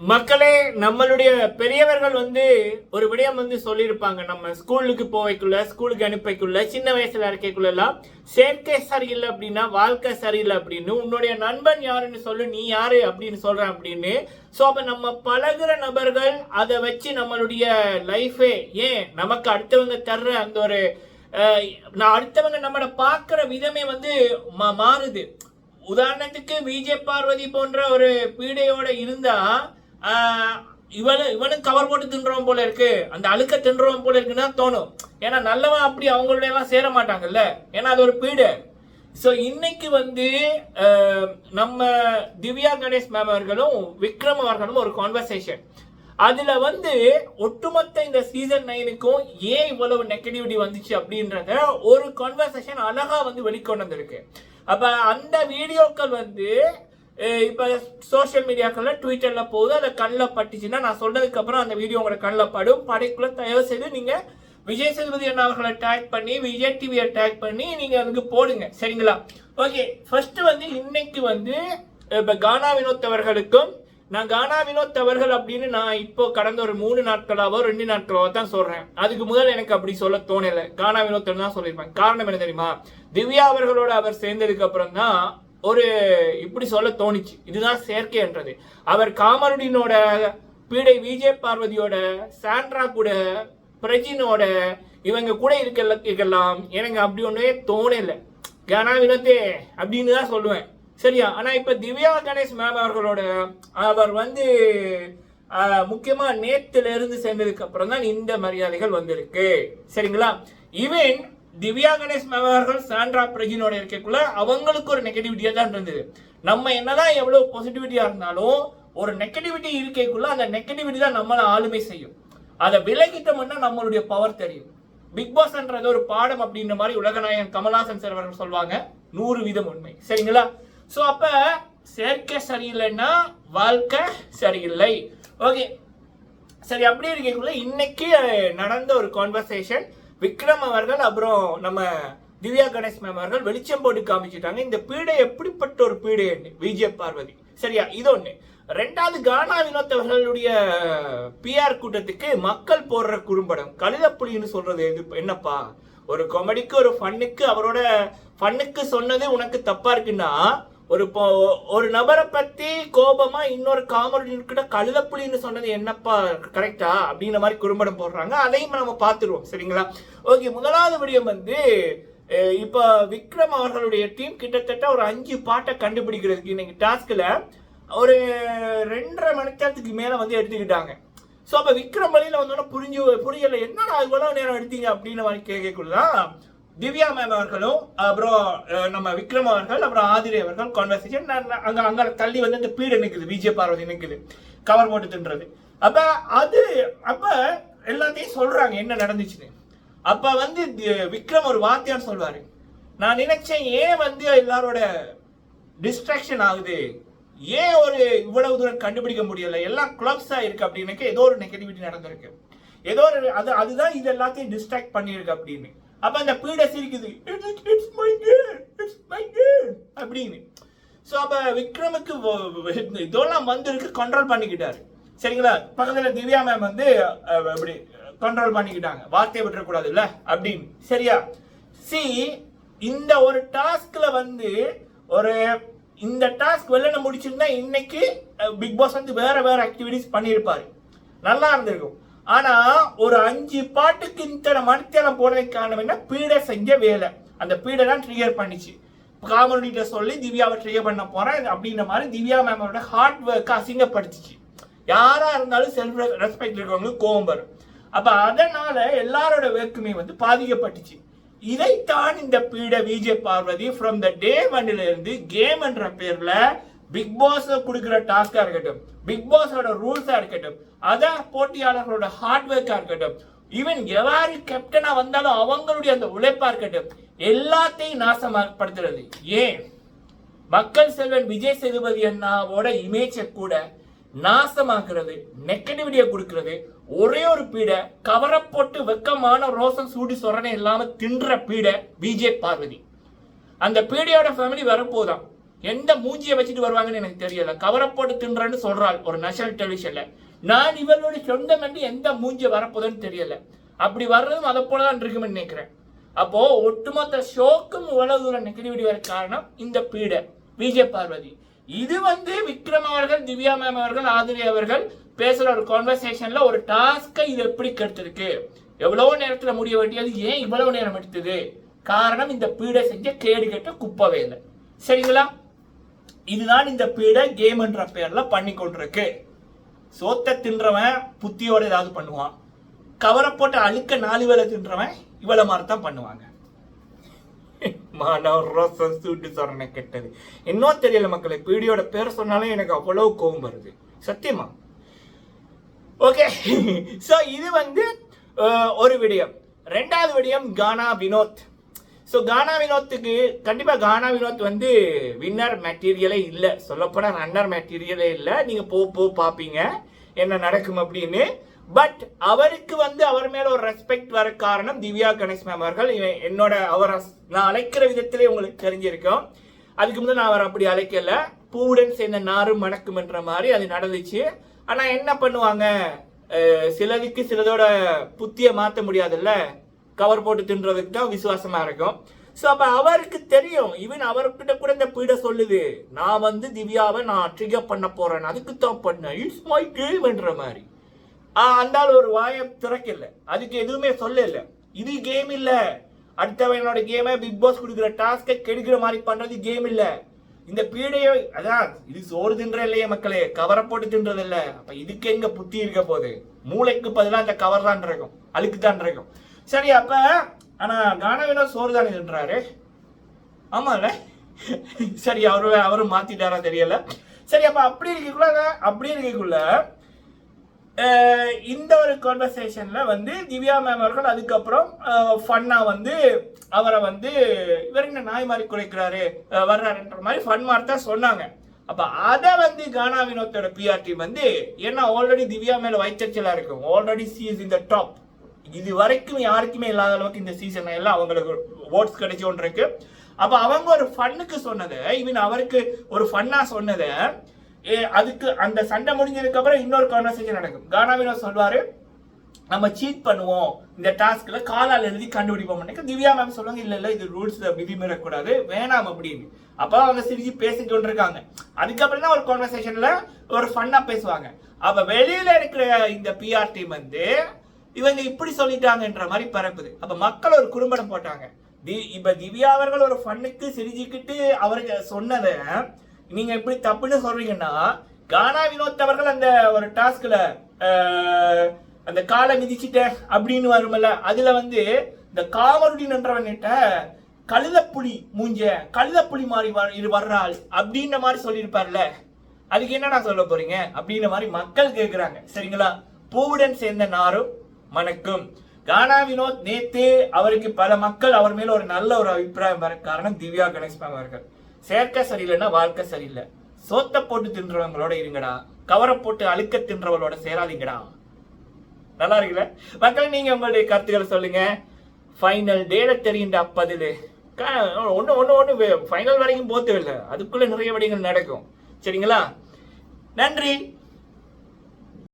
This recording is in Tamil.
மக்களே நம்மளுடைய பெரியவர்கள் வந்து ஒரு விடயம் வந்து சொல்லியிருப்பாங்க. நம்ம ஸ்கூலுக்கு போவைக்குள்ள ஸ்கூலுக்கு அனுப்பைக்குள்ள சின்ன வயசுல இருக்கைக்குள்ள எல்லாம் சேர்க்கை சரியில்லை அப்படின்னா வாழ்க்கை சரியில்லை அப்படின்னு உன்னுடைய நண்பன் யாருன்னு சொல்லு நீ யாரு? அப்படின்னு சொல்றேன் அப்படின்னு. ஸோ அப்ப நம்ம பழகுற நபர்கள் அதை வச்சு நம்மளுடைய லைஃபே ஏன் நமக்கு அடுத்தவங்க தர்ற அந்த ஒரு நான் அடுத்தவங்க நம்மளை பார்க்குற விதமே வந்து மா- மாறுது. உதாரணத்துக்கு விஜய் பார்வதி போன்ற ஒரு பீடையோட இருந்தா இவனு இவனும் கவர் போட்டு தின்றவன் போல இருக்கு. அந்த அழுக்க தின்றவன் போல இருக்குன்னா தோணும். ஏன்னா நல்லவன் அப்படி அவங்களோட எல்லாம் சேர மாட்டாங்கல்ல. ஏன்னா அது ஒரு பீடை. ஸோ இன்னைக்கு வந்து நம்ம திவ்யா கணேஷ் மேம் அவர்களும் விக்ரம் அவர்களும் ஒரு கான்வர்சேஷன் அதுல வந்து ஒட்டுமொத்த இந்த சீசன் நைனுக்கும் ஏன் இவ்வளவு நெகட்டிவிட்டி வந்துச்சு அப்படின்றத ஒரு கான்வர்சேஷன் அழகா வந்து வெளிக்கொண்டு வந்திருக்கு அப்ப அந்த வீடியோக்கள் வந்து இப்போ சோஷியல் மீடியாக்களில் ட்விட்டரில் போகுது அதை கண்ணில் பட்டுச்சுன்னா நான் சொன்னதுக்கப்புறம் அந்த வீடியோ உங்களோட கண்ணில் படும். படைக்குள்ள தயவு செய்து நீங்கள் விஜய் சேதுபதி அண்ணா அவர்களை டேக் பண்ணி விஜய் டிவியை டேக் பண்ணி நீங்கள் அதுக்கு போடுங்க. சரிங்களா? ஓகே ஃபர்ஸ்ட் வந்து இன்னைக்கு வந்து இப்போ கானா வினோத் அவர்களுக்கும் நான் கானா வினோத் அவர்கள் அப்படின்னு நான் இப்போ கடந்த ஒரு மூணு நாட்களாவோ ரெண்டு நாட்களாவோ தான் சொல்றேன். அதுக்கு முதல் எனக்கு அப்படி சொல்ல தோணலை. கானா வினோத் தான் சொல்லியிருப்பேன் காரணம் என்ன தெரியுமா? திவ்யா அவர்களோட அவர் சேர்ந்ததுக்கு அப்புறம் தான் ஒரு இப்படி சொல்ல தோணுச்சு. இதுதான் செயற்கைன்றது அவர் காமருடினோட பீடை விஜய் பார்வதியோட சாண்ட்ரா கூட பிரஜினோட இவங்க கூட இருக்கல இருக்கலாம். எனக்கு அப்படி ஒன்றே தோணலை. கானா வினத்தே அப்படின்னு தான் சொல்லுவேன். சரியா? ஆனால் இப்போ திவ்யா கணேஷ் மேம் அவர்களோட அவர் வந்து முக்கியமாக நேத்துல இருந்து சேர்ந்ததுக்கு அப்புறம் தான் இந்த மரியாதைகள் வந்திருக்கு. சரிங்களா? ஈவன் திவ்யா கணேஷ் மேம் அவர்கள் சாண்ட்ரா பிரஜினோட இருக்கக்குள்ள அவங்களுக்கு ஒரு நெகட்டிவிட்டியா தான் இருந்தது. நம்ம என்னதான் எவ்வளவு பாசிட்டிவிட்டியா இருந்தாலும் ஒரு நெகட்டிவிட்டி இருக்கைக்குள்ள அந்த நெகட்டிவிட்டி தான் நம்மளை ஆளுமை செய்யும். அதை விலகிட்டோம்னா நம்மளுடைய பவர் தெரியும். பிக் பாஸ்ன்றது ஒரு பாடம் அப்படின்ற மாதிரி உலகநாயகன் கமலாசன் சார் அவர்கள் சொல்லுவாங்க நூறு வீதம் உண்மை. சரிங்களா? ஸோ அப்ப செயற்கை சரியில்லைன்னா வாழ்க்கை சரியில்லை. ஓகே சரி அப்படி இருக்கக்குள்ள இன்னைக்கு நடந்த ஒரு கான்வர்சேஷன் விக்ரம் அவர்கள் அப்புறம் நம்ம திவ்யா கணேஷ் மேம் அவர்கள் வெளிச்சம் போட்டு காமிச்சிட்டாங்க. இந்த பீடை எப்படிப்பட்ட ஒரு பீடை விஜய பார்வதி. சரியா? இது ஒன்று ரெண்டாவது கானா வினோத்தவர்களுடைய பிஆர் கூட்டத்துக்கு மக்கள் போடுற குறும்படம். கழுதப்புலின்னு சொல்றது எது என்னப்பா? ஒரு காமெடிக்கு ஒரு ஃபன்னுக்கு அவரோட ஃபன்னுக்கு சொன்னது உனக்கு தப்பா இருக்குன்னா ஒரு இப்போ- ஒரு நபரை பத்தி கோபமா இன்னொரு காமெடி கிட்ட கழுதப்புலின்னு சொன்னது என்னப்பா கரெக்டா அப்படிங்கிற மாதிரி குறும்படம் போடுறாங்க. அதையும் நம்ம பார்த்துருவோம் சரிங்களா? ஓகே முதலாவது விடயம் வந்து இப்போ விக்ரம் அவர்களுடைய டீம் கிட்டத்தட்ட ஒரு அஞ்சு பாட்டை கண்டுபிடிக்கிறதுக்கு இன்னைக்கு டாஸ்க்கில் ஒரு ரெண்டரை மணி நேரத்துக்கு மேலே வந்து எடுத்துக்கிட்டாங்க. ஸோ அப்போ விக்ரம் வழியில் வந்தோன்னா புரிஞ்சு புரியலை என்னடா இவ்வளோ நேரம் எடுத்தீங்க அப்படின்னு மாதிரி கேட்கக்குள்ள திவ்யா மேம் அவர்களும் அப்புறம் நம்ம விக்ரம் அவர்கள் அப்புறம் ஆதிரி அவர்கள் கான்வர்சேஷன் அங்கே அங்கே தள்ளி வந்து இந்த பீடு நிற்குது விஜய பார்வதி நிற்குது கவர் போட்டு தின்றது. அப்போ அது அப்ப எல்லாத்தையும் சொல்றாங்க என்ன நடந்துச்சுன்னு. அப்போ வந்து விக்ரம் ஒரு வார்த்தையார் சொல்வார் நான் நினைச்சேன் ஏன் வந்து எல்லாரோட டிஸ்ட்ராக்ஷன் ஆகுது? ஏன் ஒரு இவ்வளவு தூரம் கண்டுபிடிக்க முடியல? எல்லாம் குளப்ஸாக இருக்கு அப்படின்னு ஏதோ ஒரு நெகட்டிவிட்டி நடந்திருக்கு. ஏதோ ஒரு அது அதுதான் இது எல்லாத்தையும் டிஸ்ட்ராக்ட் பண்ணியிருக்கு அப்படின்னு. அப்ப அந்த பீடை சிரிக்குது. இட்ஸ் மை இட்ஸ் மை அப்படின்னு. ஸோ அப்ப விக்ரமுக்கு இதெல்லாம் வந்திருக்கு கண்ட்ரோல் பண்ணிக்கிட்டாரு. சரிங்களா? பக்கத்துல திவ்யா மேம் வந்து இப்படி கண்ட்ரோல் பண்ணிக்கிட்டாங்க. வார்த்தையை விட்டுறக்கூடாது இல்ல அப்படின்னு. சரியா? சி இந்த ஒரு டாஸ்க்ல வந்து ஒரு இந்த டாஸ்க் வெளில முடிச்சிருந்தா இன்னைக்கு பிக் பாஸ் வந்து வேற வேற ஆக்டிவிட்டிஸ் பண்ணியிருப்பாரு. நல்லா இருந்திருக்கும். ஆனா ஒரு அஞ்சு பாட்டுக்கு இத்தனை மணித்தேலம் போடுறதுக்கு காரணம் என்ன? பீடை செஞ்ச வேலை. அந்த பீடை தான் ட்ரிகர் பண்ணிச்சு. காமெடிட்ட சொல்லி திவ்யாவை ட்ரிகர் பண்ண போறேன் அப்படின்ற மாதிரி திவ்யா மேமோட ஹார்ட் ஒர்க்கை அசிங்கப்படுத்திச்சு. யாரா இருந்தாலும் செல்ஃப் ரெஸ்பெக்ட் இருக்கிறவங்களுக்கு கோவம் வரும். அப்ப அதனால எல்லாரோட வேக்குமே வந்து பாதிக்கப்பட்டுச்சு. இதைத்தான் இந்த பீட Vijay Parvathi from the day ஒன்ல இருந்து கேம் என்ற பேர்ல பிக் பாஸ் கொடுக்குற டாஸ்கா இருக்கட்டும். பிக் பாஸோட ரூல்ஸா இருக்கட்டும். அத போட்டியாளர்களோட ஹார்ட் ஒர்க்கா இருக்கட்டும். ஈவன் எவாரு கேப்டனா வந்தாலும் அவங்களுடைய அந்த உழைப்பா இருக்கட்டும். எல்லாத்தையும் நாசமாகப்படுத்துறது ஏன்? மக்கள் செல்வன் விஜய் சேதுபதி அண்ணாவோட இமேஜை கூட நாசமாக்குறது நெகட்டிவிட்டியை கொடுக்கறது ஒரே ஒரு பீடை கவரை போட்டு வெக்கமான ரோசம் சூடி சொரணை இல்லாம தின்ற பீடை விஜய் பார்வதி. அந்த பீடையோட ஃபேமிலி வரப்போதான் எந்த மூஞ்சியை வச்சுட்டு வருவாங்கன்னு எனக்கு தெரியல. கவரை போட்டு தின்றன்னு சொல்றாள் ஒரு நேஷனல் டெலிவிஷன்ல நான் இவளுடைய சொந்தம் என்று எந்த மூஞ்சி வரப்போதுன்னு தெரியல. அப்படி வர்றதும் அதை போல தான் இருக்கும்னு நினைக்கிறேன். அப்போ ஒட்டுமொத்த ஷோக்கும் இவ்வளவு தூரம் நெகட்டிவிட்டி வர காரணம் இந்த பீடை விஜய் பார்வதி. இது வந்து விக்ரம் அவர்கள் திவ்யா மேம் அவர்கள் ஆதிரி அவர்கள் பேசுற ஒரு கான்வர்சேஷன்ல ஒரு டாஸ்கை இது எப்படி கெடுத்திருக்கு? எவ்வளவு நேரத்துல முடிய வேண்டியது ஏன் இவ்வளவு நேரம் எடுத்தது? காரணம் இந்த பீடை செஞ்ச கேடு கெட்ட குப்பவே இல்லை சரிங்களா? இதுதான் இந்த பீடை கேம் என்ற பேர்ல பண்ணி கொண்டிருக்கு. சோத்த தின்றவன் புத்தியோட ஏதாவது பண்ணுவான். கவரை போட்டு அழுக்க நாலு வேலை தின்றவன் இவ்வளவு மாதிரி தான் பண்ணுவாங்க. மானவ ரோசம் சூட்டு சொரணை கெட்டது. இன்னும் தெரியல மக்களை பீடியோட பேர் சொன்னாலே எனக்கு அவ்வளவு கோவம் வருது. சத்தியமா? ஓகே ஸோ இது வந்து ஒரு விடயம். ரெண்டாவது விடயம் கானா வினோத். ஸோ கானா வினோத்துக்கு கண்டிப்பாக கானா வினோத் வந்து வின்னர் மெட்டீரியலே இல்லை. சொல்லப்போனால் ரன்னர் மெட்டீரியலே இல்லை. நீங்கள் போ போ பார்ப்பீங்க என்ன நடக்கும் அப்படின்னு. பட் அவருக்கு வந்து அவர் மேல ஒரு ரெஸ்பெக்ட் வர காரணம் திவ்யா கணேஷ் மேம் அவர்கள். என்னோட அவரை நான் அழைக்கிற விதத்திலே உங்களுக்கு தெரிஞ்சிருக்கும். அதுக்கு முதல்ல நான் அவர் அப்படி அழைக்கல. பூவுடன் சேர்ந்த நாரும் மணக்கும்ன்ற மாதிரி அது நடந்துச்சு. ஆனா என்ன பண்ணுவாங்க? சிலதுக்கு சிலதோட புத்திய மாற்ற முடியாதுல்ல. கவர் போட்டு தின்றதுக்கு தான் விசுவாசமா இருக்கும். ஸோ அப்போ அவருக்கு தெரியும். ஈவன் அவர்கிட்ட கூட இந்த பீட சொல்லுது. நான் வந்து திவ்யாவை நான் ட்ரிகர் பண்ண போறேன். அதுக்கு தான் பண்ணேன் இட்ஸ் மை கேம்ன்ற மாதிரி. ஆ அந்த ஒரு வாயை திறக்கல. அதுக்கு எதுவுமே சொல்லல. இது கேம் இல்ல. அடுத்தவனோட கேமை பிக் பாஸ் கொடுக்குற டாஸ்கை கெடுக்கிற மாதிரி பண்றது கேம் இல்ல. இந்த பீடையை அதான் இது சோறு தின்ற இல்லையே மக்களே கவரை போட்டு தின்றது இல்லை அப்ப இதுக்கு எங்க புத்தி இருக்க போகுது? மூளைக்கு பதிலாக அந்த கவர் தான் இருக்கும். அழுக்கு தான் இருக்கும். சரி அப்ப ஆனா கானவினோ சோறு தானே தின்றாரு? ஆமால சரி அவரு அவரும் மாத்திட்டாரா தெரியல. சரி அப்ப அப்படி இருக்கக்குள்ள அப்படி இருக்கக்குள்ள இந்த ஒரு கான்வர்சேஷன்ல வந்து திவ்யா மேம் அவர்கள் அதுக்கப்புறம் ஃபன்னா வந்து அவரை வந்து இவர் என்ன நாய் மாதிரி குறைக்கிறாரு வர்றாருன்ற மாதிரி ஃபன் மாதிரி தான் சொன்னாங்க. அப்ப அதை வந்து கானா வினோத்தோட பிஆர் டீம் வந்து ஏன்னா ஆல்ரெடி திவ்யா மேல வைத்தச்சலா இருக்கும். Already she is in the top இது வரைக்கும் யாருக்குமே இல்லாத அளவுக்கு இந்த சீசன் எல்லாம் அவங்களுக்கு ஓட்ஸ் கிடைச்சு ஒன்று இருக்கு. அப்ப அவங்க ஒரு ஃபன்னுக்கு சொன்னதை ஈவன் அவருக்கு ஒரு ஃபன்னா சொன்னதை அதுக்கு அந்த சண்டை முடிஞ்சதுக்கு அப்புறம் இன்னொரு கான்வர்சேஷன் நடக்கும். கானாவினர் சொல்வாரு நம்ம சீட் பண்ணுவோம். இந்த டாஸ்க்ல காலால் எழுதி கண்டுபிடிப்போம் திவ்யா மேம் சொல்லுவாங்க இல்ல இல்ல இது ரூல்ஸ் விதிமீறக்கூடாது வேணாம் அப்படின்னு. அப்ப அவங்க சிரிச்சு பேசிட்டு கொண்டிருக்காங்க அதுக்கப்புறம் தான் ஒரு கான்வர்சேஷன்ல ஒரு ஃபன்னா பேசுவாங்க. அப்ப வெளியில இருக்கிற இந்த பிஆர் டீம் வந்து இவங்க இப்படி சொல்லிட்டாங்கன்ற மாதிரி பரப்புது. அப்ப மக்கள் ஒரு குறும்படம் போட்டாங்க. தி- இப்ப திவ்யா அவர்கள் ஒரு ஃபண்ணுக்கு சிரிச்சுக்கிட்டு அவருக்கு சொன்னதை நீங்க இப்படி தப்புன்னு சொல்றீங்கன்னா கானா வினோத் அவர்கள் அந்த ஒரு டாஸ்க்ல அந்த காலை மிதிச்சிட்ட அப்படின்னு வருமல்ல அதுல வந்து இந்த காமருடின்றவன்கிட்ட கழுதப்புலி மூஞ்ச கழுதப்புலி மாதிரி இது வர்றாள் அப்படின்ற மாதிரி சொல்லியிருப்பார்ல. அதுக்கு என்னடா சொல்ல போறீங்க? அப்படின்ற மாதிரி மக்கள் கேட்குறாங்க சரிங்களா? பூவுடன் சேர்ந்த நாரும் மணக்கும். கானா வினோத் நேத்து அவருக்கு பல மக்கள் அவர் மேல ஒரு நல்ல ஒரு அபிப்பிராயம் வர காரணம் திவ்யா கணேஷ் மேம் அவர்கள். சேர்க்கை சரியில்லைன்னா வாழ்க்கை சரியில்லை. சோத்த போட்டு தின்றவங்களோட இருங்கடா. கவரை போட்டு அழுக்க தின்றவங்களோட சேராதீங்கடா. நல்லா இருக்குல்ல மக்கள் நீங்க உங்களுடைய கருத்துக்களை சொல்லுங்க. ஃபைனல் டேல தெரியுண்ட அப்பதில் ஒன்று ஒன்று ஒன்று ஃபைனல் வரைக்கும் போத்தவில்லை அதுக்குள்ள நிறைய விடயங்கள் நடக்கும். சரிங்களா? நன்றி.